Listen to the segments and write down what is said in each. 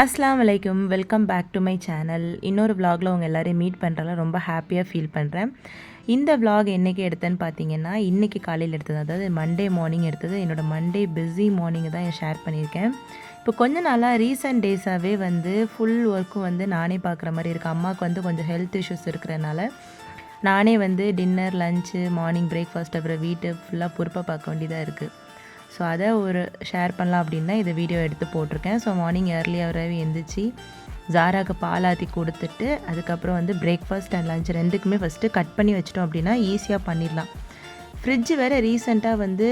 அஸ்லாம் வலைக்கும் welcome back to my channel இன்னொரு விலாகில் உங்கள் எல்லோரையும் மீட் பண்ணுறதுல ரொம்ப ஹாப்பியாக ஃபீல் பண்ணுறேன் இந்த விலாக் என்னைக்கு எடுத்தேன்னு பார்த்தீங்கன்னா இன்றைக்கி காலையில் எடுத்தது அதாவது மண்டே மார்னிங் எடுத்தது. என்னோட மண்டே பிஸி மார்னிங் தான் ஷேர் பண்ணியிருக்கேன். இப்போ கொஞ்ச நாளாக ரீசெண்ட் டேஸாகவே வந்து ஃபுல் ஒர்க்கும் வந்து நானே பார்க்குற மாதிரி இருக்குது அம்மாவுக்கு வந்து கொஞ்சம் ஹெல்த் இஷ்யூஸ் இருக்கிறனால நானே வந்து டின்னர் லஞ்சு மார்னிங் பிரேக்ஃபாஸ்ட் அப்புறம் வீட்டு ஃபுல்லாக பொறுப்பாக பார்க்க வேண்டியதாக இருக்குது ஸோ அதை ஒரு ஷேர் பண்ணலாம் அப்படின்னு தான் இதை வீடியோ எடுத்து போட்டிருக்கேன். ஸோ மார்னிங் ஏர்லியாகவே எந்திரிச்சு ஜாராக்கு பாலாத்தி கொடுத்துட்டு அதுக்கப்புறம் வந்து பிரேக்ஃபாஸ்ட் அண்ட் லஞ்ச் ரெண்டுக்குமே ஃபஸ்ட்டு கட் பண்ணி வச்சிட்டோம் அப்படின்னா ஈஸியாக பண்ணிடலாம். ஃப்ரிட்ஜு வேறு ரீசெண்டாக வந்து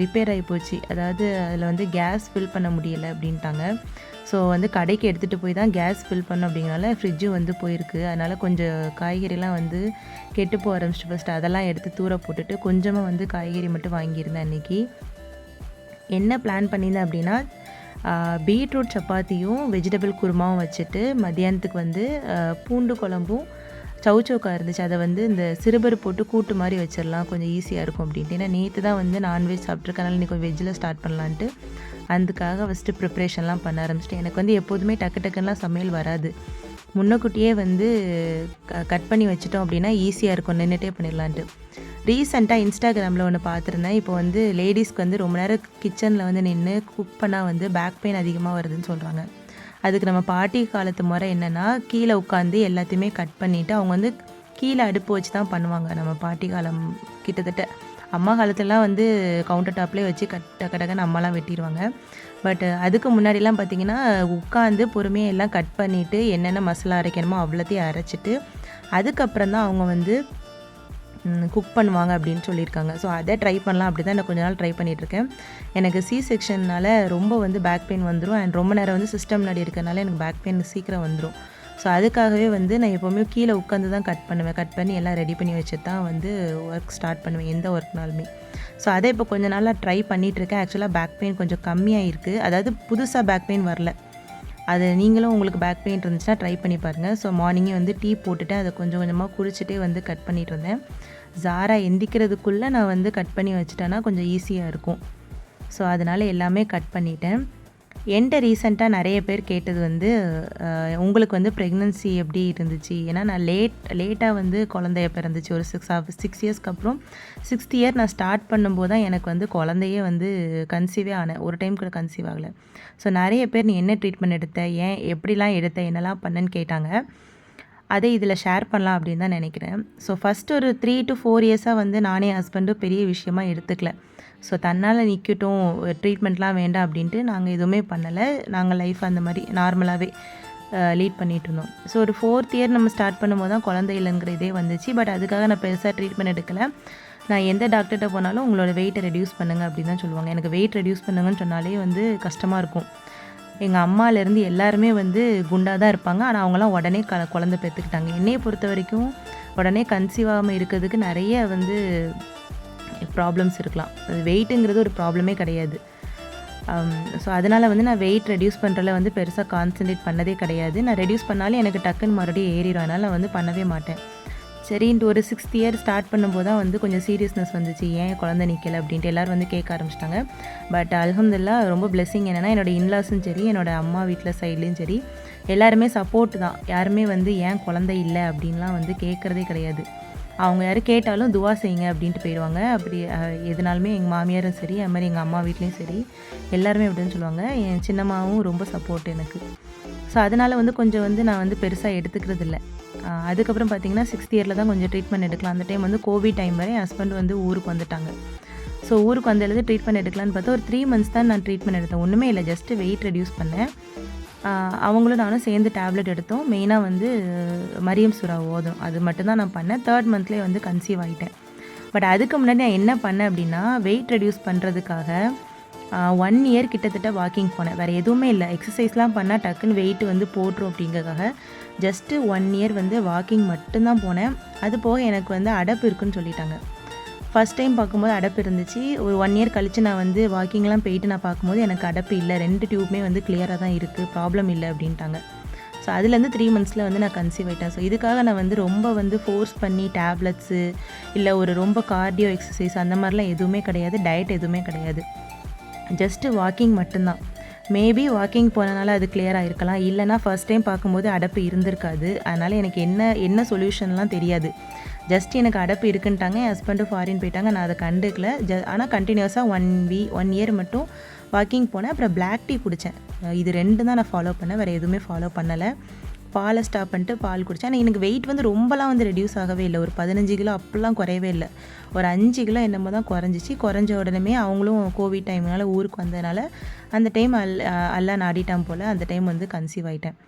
ரிப்பேர் ஆகி போச்சு. அதாவது அதில் வந்து கேஸ் ஃபில் பண்ண முடியலை அப்படின்ட்டாங்க. ஸோ வந்து கடைக்கு எடுத்துகிட்டு போய் தான் கேஸ் ஃபில் பண்ணோம் அப்படிங்கிறனால ஃப்ரிட்ஜும் வந்து போயிருக்கு. அதனால் கொஞ்சம் காய்கறிலாம் வந்து கெட்டு போக ஆரம்பிச்சிட்டு ஃபஸ்ட்டு அதெல்லாம் எடுத்து தூர போட்டுட்டு கொஞ்சமாக வந்து காய்கறி மட்டும் வாங்கியிருந்தேன் அன்றைக்கி என்ன பிளான் பண்ணியிருந்தேன் அப்படின்னா பீட்ரூட் சப்பாத்தியும் வெஜிடபிள் குருமாவும் வச்சுட்டு மதியானத்துக்கு வந்து பூண்டு குழம்பும் சவுச்சவுக்கா இருந்துச்சு. அதை வந்து இந்த சிறுபரு போட்டு கூட்டு மாதிரி வச்சிடலாம் கொஞ்சம் ஈஸியாக இருக்கும் அப்படின்ட்டு. ஏன்னா நேற்று தான் வந்து நான்வெஜ் சாப்பிட்ருக்கனால இன்றைக்கி வெஜ்ஜில் ஸ்டார்ட் பண்ணலான்ட்டு அதுக்காக ஃபஸ்ட்டு ப்ரிப்ரேஷன்லாம் பண்ண ஆரம்பிச்சிட்டேன். எனக்கு வந்து எப்போதுமே டக்கு டக்குன்னுலாம் சமையல் வராது. முன்னக்கூட்டியே வந்து கட் பண்ணி வச்சிட்டோம் அப்படின்னா ஈஸியாக இருக்கும். நின்றுட்டே பண்ணிடலான்ட்டு ரீசெண்டாக இன்ஸ்டாகிராமில் ஒன்று பார்த்துருந்தேன். இப்போ வந்து லேடிஸ்க்கு வந்து ரொம்ப நேரம் கிச்சனில் வந்து நின்று குக் பண்ணால் வந்து பேக் பெயின் அதிகமாக வருதுன்னு சொல்கிறாங்க அதுக்கு நம்ம பாட்டி காலத்து முறை என்னென்னா கீழே உட்காந்து எல்லாத்தையுமே கட் பண்ணிவிட்டு அவங்க வந்து கீழே அடுப்பு வச்சு தான் பண்ணுவாங்க நம்ம பாட்டி காலம் கிட்டத்தட்ட. அம்மா காலத்துலலாம் வந்து கவுண்டர் டாப்லேயே வச்சு கட் டக்க டக்குன்னு அம்மாலாம் வெட்டிடுவாங்க பட் அதுக்கு முன்னாடிலாம் பார்த்தீங்கன்னா உட்காந்து பொறுமையாக எல்லாம் கட் பண்ணிவிட்டு என்னென்ன மசாலா அரைக்கணுமோ அவ்வளோத்தையும் அரைச்சிட்டு அதுக்கப்புறம் தான் அவங்க வந்து குக் பண்ணுவாங்க அப்படின்னு சொல்லியிருக்காங்க. ஸோ அதை ட்ரை பண்ணலாம் அப்படி தான் நான் கொஞ்ச நாள் ட்ரை பண்ணிகிட்ருக்கேன் எனக்கு சி செக்ஷன்னால் ரொம்ப வந்து பேக் பெயின் வந்துடும் அண்ட் ரொம்ப நேரம் வந்து சிஸ்டம் முன்னாடி இருக்கறனால எனக்கு பேக் பெயின் சீக்கிரம் வந்துடும் ஸோ அதுக்காகவே வந்து நான் எப்போவுமே கீழே உட்காந்து தான் கட் பண்ணுவேன். கட் பண்ணி எல்லாம் ரெடி பண்ணி வச்சு தான் வந்து ஒர்க் ஸ்டார்ட் பண்ணுவேன். எந்த ஒர்க்னாலுமே ஸோ அதை இப்போ கொஞ்ச நாளாக ட்ரை பண்ணிகிட்ருக்கேன் ஆக்சுவலாக பேக் பெயின் கொஞ்சம் கம்மியாக இருக்குது அதாவது புதுசாக பேக் பெயின் வரல. அது நீங்களும் உங்களுக்கு பேக் பெயின் இருந்துச்சுன்னா ட்ரை பண்ணி பாருங்கள் ஸோ மார்னிங்கே வந்து டீ போட்டுட்டு அதை கொஞ்சம் கொஞ்சமாக குடிச்சிட்டே வந்து கட் பண்ணிட்டு இருந்தேன். ஜாரா எந்திக்கிறதுக்குள்ளே நான் வந்து கட் பண்ணி வச்சிட்டேன்னா கொஞ்சம் ஈஸியாக இருக்கும். ஸோ அதனால் எல்லாமே கட் பண்ணிட்டேன். என்கிட்ட ரீசெண்டாக நிறைய பேர் கேட்டது வந்து உங்களுக்கு வந்து ப்ரெக்னன்சி எப்படி இருந்துச்சு? ஏன்னா நான் லேட் லேட்டாக வந்து குழந்தைய பிறந்துச்சு. ஒரு சிக்ஸ் சிக்ஸ் இயர்ஸ்க்கு அப்புறம் சிக்ஸ்த் இயர் நான் ஸ்டார்ட் பண்ணும்போது தான் எனக்கு வந்து குழந்தையே வந்து கன்சீவே ஆனேன் ஒரு டைம் கூட கன்சீவ் ஆகலை. ஸோ நிறைய பேர் நீ என்ன ட்ரீட்மெண்ட் எடுத்த? ஏன் எப்படிலாம் எடுத்த? என்னெல்லாம் பண்ணன்னு கேட்டாங்க. அதை இதில் ஷேர் பண்ணலாம் அப்படின்னு தான் நினைக்கிறேன். ஸோ ஃபஸ்ட் ஒரு த்ரீ டு ஃபோர் இயர்ஸாக வந்து நானே ஹஸ்பண்டும் பெரிய விஷயமா எடுத்துக்கல. ஸோ தன்னால் நிற்கட்டும் ட்ரீட்மெண்ட்லாம் வேண்டாம் அப்படின்ட்டு நாங்கள் எதுவுமே பண்ணலை. நாங்கள் லைஃப் அந்த மாதிரி நார்மலாகவே லீட் பண்ணிகிட்டு இருந்தோம். ஸோ ஒரு ஃபோர்த் இயர் நம்ம ஸ்டார்ட் பண்ணும்போது தான் குழந்தை இல்லைங்கிற இதே வந்துச்சு. பட் அதுக்காக நான் பெருசாக ட்ரீட்மெண்ட் எடுக்கலை. நான் எந்த டாக்டர்கிட்ட போனாலும் உங்களோட வெயிட்டை ரெடியூஸ் பண்ணுங்க அப்படின்னு தான் சொல்லுவாங்க. எனக்கு வெயிட் ரெடியூஸ் பண்ணுங்கன்னு சொன்னாலே வந்து கஷ்டமாக இருக்கும். எங்கள் அம்மாலேருந்து எல்லாருமே வந்து குண்டாக தான் இருப்பாங்க. ஆனால் அவங்களாம் உடனே க குழந்தை பெற்றுக்கிட்டாங்க என்னையை பொறுத்த வரைக்கும் உடனே கன்சீவ் ஆகாமல் இருக்கிறதுக்கு நிறைய வந்து ப்ராப்ளம்ஸ் இருக்கலாம். அது வெயிட்டுங்கிறது ஒரு ப்ராப்ளமே கிடையாது. Um, ஸோ அதனால் வந்து நான் வெயிட் ரெடியூஸ் பண்ணுறதுல வந்து பெருசாக கான்சென்ட்ரேட் பண்ணதே கிடையாது. நான் ரெடியூஸ் பண்ணாலும் எனக்கு டக்குன்னு மறுபடியும் ஏறிடும். அதனால் நான் வந்து பண்ணவே மாட்டேன். சரின்ட்டு ஒரு சிக்ஸ்த் இயர் ஸ்டார்ட் பண்ணும்போது தான் வந்து கொஞ்சம் சீரியஸ்னஸ் வந்துச்சு. ஏன் குழந்தை நிற்கலை அப்படின்ட்டு எல்லோரும் வந்து கேட்க ஆரம்பிச்சிட்டாங்க. பட் அலமதுல்லா ரொம்ப பிளெஸ்ஸிங் என்னென்னா என்னோட இன்லாஸும் சரி என்னோட அம்மா வீட்டில் சைட்லேயும் சரி எல்லாருமே சப்போர்ட் தான். யாருமே வந்து ஏன் குழந்தை இல்லை அப்படின்லாம் வந்து கேட்குறதே கிடையாது. அவங்க யாரும் கேட்டாலும் துவா செய்யுங்க அப்படின்ட்டு போயிடுவாங்க. அப்படி எதுனாலுமே எங்கள் மாமியாரும் சரி அது மாதிரி எங்கள் அம்மா வீட்லேயும் சரி எல்லாருமே அப்படின்னு சொல்லுவாங்க. என் சின்னம்மாவும் ரொம்ப சப்போர்ட் எனக்கு. ஸோ அதனால் வந்து கொஞ்சம் வந்து நான் வந்து பெருசாக எடுத்துக்கிறது இல்லை. அதுக்கப்புறம் பார்த்தீங்கன்னா சிக்ஸ்த் இயரில் தான் கொஞ்சம் ட்ரீட்மெண்ட் எடுக்கலாம். அந்த டைம் வந்து கோவிட் டைம் வரை என் ஹஸ்பண்ட் வந்து ஊருக்கு வந்துட்டாங்க. ஸோ ஊருக்கு வந்து ட்ரீட்மெண்ட் எடுக்கலான்னு பார்த்தா ஒரு த்ரீ மந்த்ஸ் தான் நான் ட்ரீட்மெண்ட் எடுத்தேன். ஒன்றுமே இல்லை ஜஸ்ட் வெயிட் ரெடியூஸ் பண்ணேன். அவங்களும் நானும் சேர்ந்து டேப்லெட் எடுத்தோம். மெயினாக வந்து மரியம் சுறா ஓதும். அது மட்டும்தான் நான் பண்ணேன். தேர்ட் மந்த்லேயே வந்து கன்சீவ் ஆகிட்டேன் பட் அதுக்கு முன்னாடி நான் என்ன பண்ணேன் அப்படின்னா வெயிட் ரெடியூஸ் பண்ணுறதுக்காக ஒன் இயர் கிட்டத்தட்ட வாக்கிங் போனேன். வேறு எதுவுமே இல்லை. எக்ஸசைஸ்லாம் பண்ணால் டக்குன்னு வெயிட் வந்து போட்டுரும் அப்படிங்கிறதுக்காக ஜஸ்ட்டு ஒன் இயர் வந்து வாக்கிங் மட்டும்தான் போனேன். அது போக எனக்கு வந்து அடப்பு இருக்குன்னு சொல்லிட்டாங்க. ஃபஸ்ட் டைம் பார்க்கும்போது அடப்பு இருந்துச்சு. ஒரு ஒன் இயர் கழித்து நான் வந்து வாக்கிங்லாம் போயிட்டு நான் பார்க்கும்போது எனக்கு அடப்பு இல்லை. ரெண்டு டியூப்மே வந்து கிளியராக தான் இருக்குது ப்ராப்ளம் இல்லை அப்படின்ட்டாங்க. ஸோ அதுலேருந்து த்ரீ மந்த்ஸில் வந்து நான் கன்சீவ் ஆகிட்டேன் ஸோ இதுக்காக நான் வந்து ரொம்ப வந்து ஃபோர்ஸ் பண்ணி டேப்லெட்ஸு இல்லை ஒரு ரொம்ப கார்டியோ எக்ஸசைஸ் அந்த மாதிரிலாம் எதுவுமே கிடையாது. டயட் எதுவுமே கிடையாது. ஜஸ்ட்டு வாக்கிங் மட்டும்தான். மேபி வாக்கிங் போனனால அது கிளியராக இருக்கலாம் இல்லைனா ஃபர்ஸ்ட் டைம் பார்க்கும்போது அடப்பு இருந்திருக்காது. அதனால் எனக்கு என்ன என்ன சொல்யூஷன்லாம் தெரியாது. ஜஸ்ட் எனக்கு அடப்பு இருக்குன்ட்டாங்க என் ஹஸ்பண்டும் ஃபாரின் போயிட்டாங்க நான் அதை கண்டுக்கல. ஜ ஆனால் கண்டினியூஸாக ஒன் வீ ஒன் இயர் மட்டும் வாக்கிங் போனேன். அப்புறம் பிளாக் டீ குடித்தேன் இது ரெண்டு தான் நான் ஃபாலோ பண்ணேன். வேறு எதுவுமே ஃபாலோ பண்ணலை. பாலை ஸ்டாப் பண்ணிட்டு பால் குடித்தேன் ஆனால் எனக்கு வெயிட் வந்து ரொம்பலாம் வந்து ரெடியூஸ் ஆகவே இல்லை. ஒரு பதினஞ்சு கிலோ அப்படிலாம் குறையவே இல்லை. ஒரு அஞ்சு கிலோ என்னமோ தான் குறைஞ்சிச்சு. குறைஞ்ச உடனே அவங்களும் கோவிட் டைம்னால ஊருக்கு வந்ததுனால அந்த டைம் அல் அல்லா நாடிட்டான் போல் அந்த டைம் வந்து கன்சீவ் ஆகிட்டேன்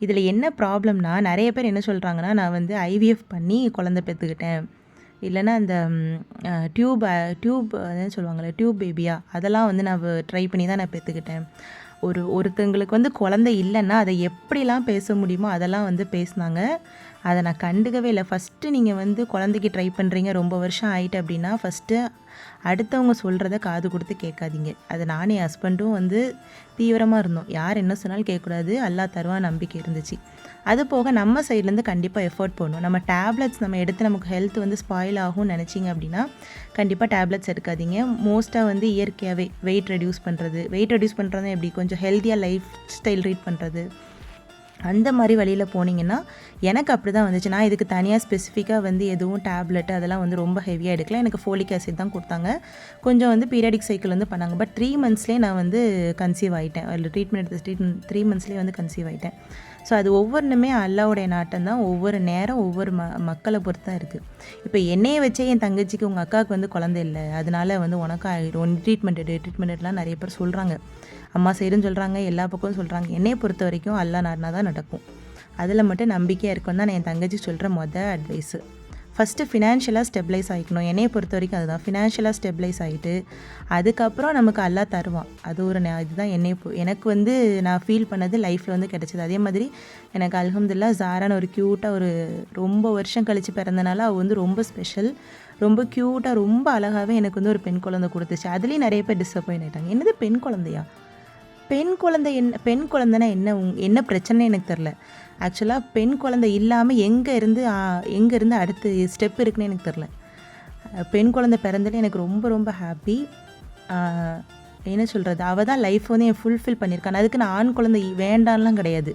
இதில் என்ன ப்ராப்ளம்னா நிறைய பேர் என்ன சொல்கிறாங்கன்னா நான் வந்து ஐவிஎஃப் பண்ணி குழந்தை பெற்றுக்கிட்டேன். இல்லைன்னா அந்த டியூப் டியூப் அதான் சொல்லுவாங்கள்ல டியூப் பேபியா அதெல்லாம் வந்து நான் ட்ரை பண்ணி தான் நான் பெற்றுக்கிட்டேன். ஒரு ஒருத்தங்களுக்கு வந்து குழந்தை இல்லைன்னா அதை எப்படிலாம் பேச முடியுமோ அதெல்லாம் வந்து பேசினாங்க. அதை நான் கண்டுக்கவே இல்லை. ஃபஸ்ட்டு நீங்கள் வந்து குழந்தைக்கு ட்ரை பண்ணுறீங்க ரொம்ப வருஷம் ஆயிட்டு அப்படின்னா ஃபஸ்ட்டு அடுத்தவங்க சொல்கிறத காது கொடுத்து கேட்காதீங்க. அது நானும் என் ஹஸ்பண்டும் வந்து தீவிரமாக இருந்தோம். யார் என்ன சொன்னாலும் கேட்கக்கூடாது. அல்லா தருவா நம்பிக்கை இருந்துச்சு. அது போக நம்ம சைட்லேருந்து கண்டிப்பாக எஃபோர்ட் போடணும். நம்ம டேப்லெட்ஸ் நம்ம எடுத்து நமக்கு ஹெல்த் வந்து ஸ்பாயில் ஆகும்னு நினச்சிங்க அப்படின்னா கண்டிப்பாக டேப்லெட்ஸ் எடுக்காதீங்க. மோஸ்ட்டாக வந்து இயற்கையாகவே வெயிட் ரெடியூஸ் பண்ணுறது வெயிட் ரெடியூஸ் பண்ணுறது எப்படி? கொஞ்சம் ஹெல்த்தியாக லைஃப் ஸ்டைல் ரீட் பண்ணுறது அந்த மாதிரி வழியில் போனீங்கன்னா எனக்கு அப்படி தான் வந்துச்சு. நான் இதுக்கு தனியாக ஸ்பெசிஃபிக்காக வந்து எதுவும் டேப்லெட் அதெல்லாம் வந்து ரொம்ப ஹெவியாக எடுக்கல. எனக்கு ஃபோலிக் ஆசிட் தான் கொடுத்தாங்க. கொஞ்சம் வந்து பீரியடிக் சைக்கிள் வந்து பண்ணாங்க. பட் த்ரீ மந்த்ஸ்லேயே நான் வந்து கன்சீவ் ஆகிட்டேன் அதில் ட்ரீட்மெண்ட் எடுத்த ட்ரீட்மெண்ட் த்ரீ மந்த்ஸ்லேயே வந்து கன்சீவ் ஆகிட்டேன் ஸோ அது ஒவ்வொன்றுமே அல்லாவுடைய நாட்டம் தான். ஒவ்வொரு நேரம் ஒவ்வொரு ம மக்களை பொறுத்தா இருக்குது இப்போ என்னையை வச்சே என் தங்கச்சிக்கு உங்கள் அக்காவுக்கு வந்து குழந்தை இல்லை. அதனால வந்து உனக்கும் ஆகிடும் ட்ரீட்மெண்ட் எடு ட்ரீட்மெண்ட் எடுலாம் நிறைய பேர் சொல்கிறாங்க அம்மா சைடும் சொல்கிறாங்க எல்லா பக்கமும் சொல்கிறாங்க என்னையை பொறுத்த வரைக்கும் அல்லா நாடினா தான் நடக்கும். அதில் மட்டும் நம்பிக்கையாக இருக்கும் தான் நான் என் தங்கச்சி சொல்கிற மொதல் அட்வைஸு ஃபஸ்ட்டு ஃபினான்ஷியலாக ஸ்டெபிளைஸ் ஆகிக்கணும் என்னையை பொறுத்த வரைக்கும் அதுதான். ஃபினான்ஷியலாக ஸ்டெபிளைஸ் ஆகிட்டு அதுக்கப்புறம் நமக்கு அல்லா தருவான். அது ஒரு இதுதான் என்னை எனக்கு வந்து நான் ஃபீல் பண்ணது லைஃப்பில் வந்து கிடச்சிது. அதே மாதிரி எனக்கு அலமதுல்லா ஜாரான ஒரு க்யூட்டாக ஒரு ரொம்ப வருஷம் கழித்து பிறந்தனால அவள் வந்து ரொம்ப ஸ்பெஷல் ரொம்ப க்யூட்டாக ரொம்ப அழகாகவே எனக்கு வந்து ஒரு பெண் குழந்தை கொடுத்துச்சு. அதுலேயும் நிறைய பேர் டிசப்பாயிண்ட் ஆகிட்டாங்க என்னது பெண் குழந்தையா? பெண் குழந்தை என்ன பெண் குழந்தைனா என்ன என்ன பிரச்சனை எனக்கு தெரில ஆக்சுவலாக பெண் குழந்தை இல்லாமல் எங்கே இருந்து எங்கே இருந்து அடுத்து ஸ்டெப் இருக்குன்னு எனக்கு தெரில பெண் குழந்தை பிறந்தது எனக்கு ரொம்ப ரொம்ப ஹாப்பி என்ன சொல்கிறது அவள் தான் லைஃப் வந்து என் ஃபுல்ஃபில் பண்ணியிருக்கான். அதுக்கு நான் ஆண் குழந்தை வேண்டான்லாம் கிடையாது.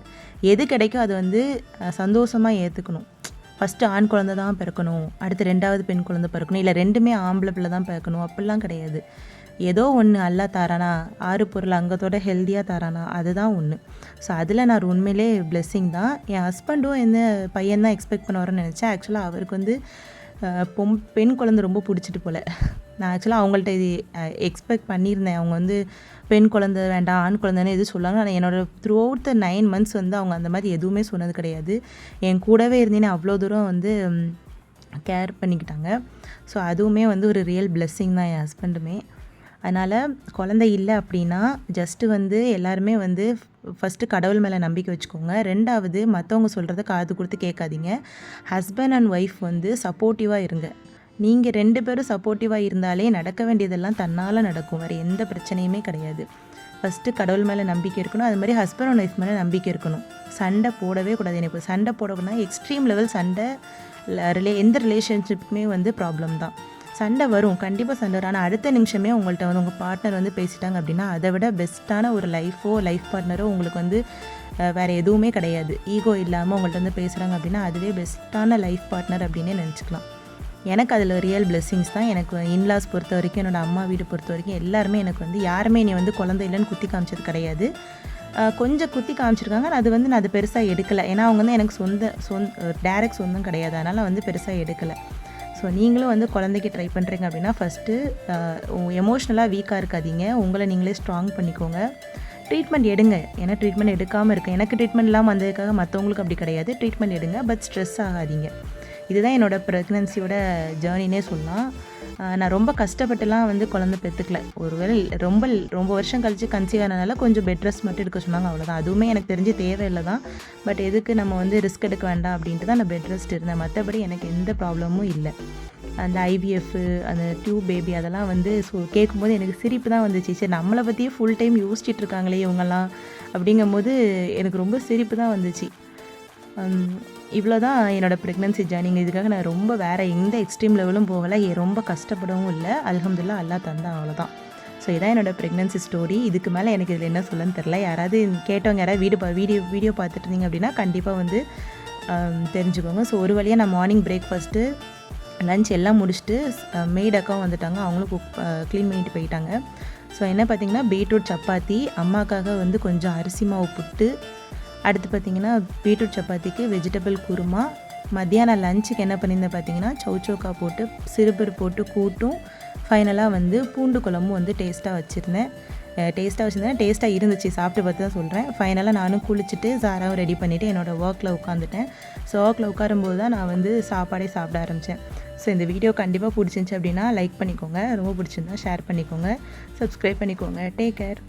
எது கிடைக்கும் அது வந்து சந்தோஷமாக ஏற்றுக்கணும் ஃபஸ்ட்டு ஆண் குழந்தை தான் பிறக்கணும். அடுத்து ரெண்டாவது பெண் குழந்தை பிறக்கணும். இல்லை ரெண்டுமே ஆம்பளை பிள்ளை தான் பிறக்கணும். அப்படிலாம் கிடையாது. ஏதோ ஒன்று அல்லா தாரானா ஆறு பொருள் அங்கத்தோட ஹெல்த்தியாக தாரானா அதுதான் ஒன்று ஸோ அதில் நான் உண்மையிலே பிளெஸ்ஸிங் தான். என் ஹஸ்பண்டும் என்ன பையன் தான் எக்ஸ்பெக்ட் பண்ணுவார்னு நினச்சேன். ஆக்சுவலாக அவருக்கு வந்து பொம் பெண் குழந்தை ரொம்ப பிடிச்சிட்டு போல். நான் ஆக்சுவலாக அவங்கள்ட்ட இது எக்ஸ்பெக்ட் பண்ணியிருந்தேன். அவங்க வந்து பெண் குழந்தை வேண்டாம் ஆண் குழந்தைன்னு எதுவும் சொல்லாங்க ஆனால் என்னோட throughout the nine months வந்து அவங்க அந்த மாதிரி எதுவுமே சொன்னது கிடையாது. என் கூடவே இருந்தேன்னு அவ்வளோ தூரம் வந்து கேர் பண்ணிக்கிட்டாங்க. ஸோ அதுவுமே வந்து ஒரு ரியல் பிளெஸ்ஸிங் தான் என் ஹஸ்பண்டுமே அதனால் குழந்தை இல்லை அப்படின்னா ஜஸ்ட்டு வந்து எல்லாருமே வந்து ஃபஸ்ட்டு கடவுள் மேலே நம்பிக்கை வச்சுக்கோங்க. ரெண்டாவது மற்றவங்க சொல்கிறத காது கொடுத்து கேட்காதீங்க. ஹஸ்பண்ட் அண்ட் ஒய்ஃப் வந்து சப்போர்ட்டிவாக இருங்க. நீங்கள் ரெண்டு பேரும் சப்போர்ட்டிவாக இருந்தாலே நடக்க வேண்டியதெல்லாம் தன்னால் நடக்கும். வேறு எந்த பிரச்சனையுமே கிடையாது. ஃபஸ்ட்டு கடவுள் மேலே நம்பிக்கை இருக்கணும். அது மாதிரி ஹஸ்பண்ட் அண்ட் ஒய்ஃப் மேலே நம்பிக்கை இருக்கணும். சண்டை போடவே கூடாது. எனக்கு சண்டை போடக்கூடாது எக்ஸ்ட்ரீம் லெவல் சண்டை ரிலே எந்த ரிலேஷன்ஷிப்புமே வந்து ப்ராப்ளம் தான். சண்டை வரும். கண்டிப்பாக சண்டை வரும். ஆனால் அடுத்த நிமிஷமே உங்கள்கிட்ட வந்து உங்கள் பார்ட்னர் வந்து பேசிட்டாங்க அப்படின்னா அதை விட பெஸ்ட்டான ஒரு லைஃபோ லைஃப் பார்ட்னரோ உங்களுக்கு வந்து வேறு எதுவுமே கிடையாது. ஈகோ இல்லாமல் உங்கள்கிட்ட வந்து பேசுகிறாங்க அப்படின்னா அதுவே பெஸ்ட்டான லைஃப் பார்ட்னர் அப்படின்னே நினச்சிக்கலாம். எனக்கு அதில் ரியல் பிளெஸ்ஸிங்ஸ் தான். எனக்கு இன்லாஸ் பொறுத்த வரைக்கும் என்னோடய அம்மா வீடு பொறுத்த வரைக்கும் எல்லாருமே எனக்கு வந்து யாருமே நீ வந்து குழந்தை இல்லைன்னு குத்தி காமிச்சது கிடையாது. கொஞ்சம் குத்தி காமிச்சிருக்காங்க. அது வந்து நான் அது பெருசாக எடுக்கலை. ஏன்னா அவங்க வந்து எனக்கு சொந்த சொந்த டேரக்ட் சொந்தம் கிடையாது. அதனால் வந்து பெருசாக எடுக்கலை. ஸோ நீங்களும் வந்து குழந்தைக்கு ட்ரை பண்ணுறீங்க அப்படின்னா ஃபஸ்ட்டு எமோஷ்னலாக வீக்காக இருக்காதீங்க. உங்களை நீங்களே ஸ்ட்ராங் பண்ணிக்கோங்க. ட்ரீட்மெண்ட் எடுங்க. ஏன்னா ட்ரீட்மெண்ட் எடுக்காமல் இருக்கு. எனக்கு ட்ரீட்மெண்ட் இல்லாமல் வந்ததுக்காக மற்றவங்களுக்கு அப்படி கிடையாது. ட்ரீட்மெண்ட் எடுங்க. பட் ஸ்ட்ரெஸ் ஆகாதீங்க. இதுதான் என்னோடய ப்ரெக்னென்சியோட ஜேர்னினே சொல்லலாம். நான் ரொம்ப கஷ்டப்பட்டுலாம் வந்து குழந்தை பெற்றுக்கல ஒருவேளை ரொம்ப ரொம்ப வருஷம் கழித்து கன்சீவ் ஆனதுனால கொஞ்சம் பெட் ரெஸ்ட் மட்டும் எடுக்க சொன்னாங்க அவ்வளோதான் அதுவுமே எனக்கு தெரிஞ்சு தேவையில்லை தான். பட் எதுக்கு நம்ம வந்து ரிஸ்க் எடுக்க வேண்டாம் அப்படின்ட்டு தான் நான் பெட் ரெஸ்ட் இருந்தேன். மற்றபடி எனக்கு எந்த ப்ராப்ளமும் இல்லை. அந்த ஐவிஎஃப் அந்த டியூப் பேபி அதெல்லாம் வந்து ஸோ கேட்கும்போது எனக்கு சிரிப்பு தான் வந்துச்சு. சரி நம்மளை பற்றியே ஃபுல் டைம் யோசிச்சுட்டு இருக்காங்களே இவங்கெல்லாம் அப்படிங்கும்போது எனக்கு ரொம்ப சிரிப்பு தான் வந்துச்சு. இவ்வளோ தான் என்னோடய ப்ரெக்னன்சி ஜேர்னிங் இதுக்காக நான் ரொம்ப வேறு எந்த எக்ஸ்ட்ரீம் லெவலும் போகலை. ரொம்ப கஷ்டப்படவும் இல்லை. அலகம்துல்லா அல்லா தந்தா அவ்வளோதான் ஸோ இதான் என்னோடய ப்ரெக்னன்சி ஸ்டோரி இதுக்கு மேலே எனக்கு இதில் என்ன சொல்லன்னு தெரில யாராவது கேட்டவங்க யாராவது வீடு பா வீடியோ வீடியோ பார்த்துட்டு இருந்தீங்க அப்படின்னா கண்டிப்பாக வந்து தெரிஞ்சுக்கோங்க. ஸோ ஒரு வழியாக நான் மார்னிங் பிரேக்ஃபாஸ்ட்டு லஞ்ச் எல்லாம் முடிச்சுட்டு மெய்ட் அக்கா வந்துட்டாங்க. அவங்களும் குக் க்ளீன் பண்ணிட்டு போயிட்டாங்க. ஸோ என்ன பார்த்தீங்கன்னா பீட்ரூட் சப்பாத்தி அம்மாக்காக வந்து கொஞ்சம் அரிசி மாவு புட்டு அடுத்து பார்த்தீங்கன்னா பீட்ரூட் சப்பாத்திக்கு வெஜிடபிள் குருமா. மத்தியானம் லஞ்சுக்கு என்ன பண்ணியிருந்தேன் பார்த்தீங்கன்னா சௌச்சோக்கா போட்டு சிறுபர் போட்டு கூட்டும். ஃபைனலாக வந்து பூண்டு குழம்பும் வந்து டேஸ்ட்டாக வச்சுருந்தேன். டேஸ்ட்டாக வச்சுருந்தேன். டேஸ்ட்டாக இருந்துச்சு. சாப்பிட்டு பார்த்து தான் சொல்கிறேன் ஃபைனலாக நானும் குளிச்சுட்டு சாராவும் ரெடி பண்ணிவிட்டு என்னோடய ஒர்க்கில் உட்காந்துட்டேன் ஸோ ஒர்க்கில் உட்காரும்போது தான் நான் வந்து சாப்பாடே சாப்பிட ஆரம்பித்தேன் ஸோ இந்த வீடியோ கண்டிப்பாக பிடிச்சிருந்துச்சி அப்படின்னா லைக் பண்ணிக்கோங்க. ரொம்ப பிடிச்சிருந்தா ஷேர் பண்ணிக்கோங்க. சப்ஸ்கிரைப் பண்ணிக்கோங்க. Take care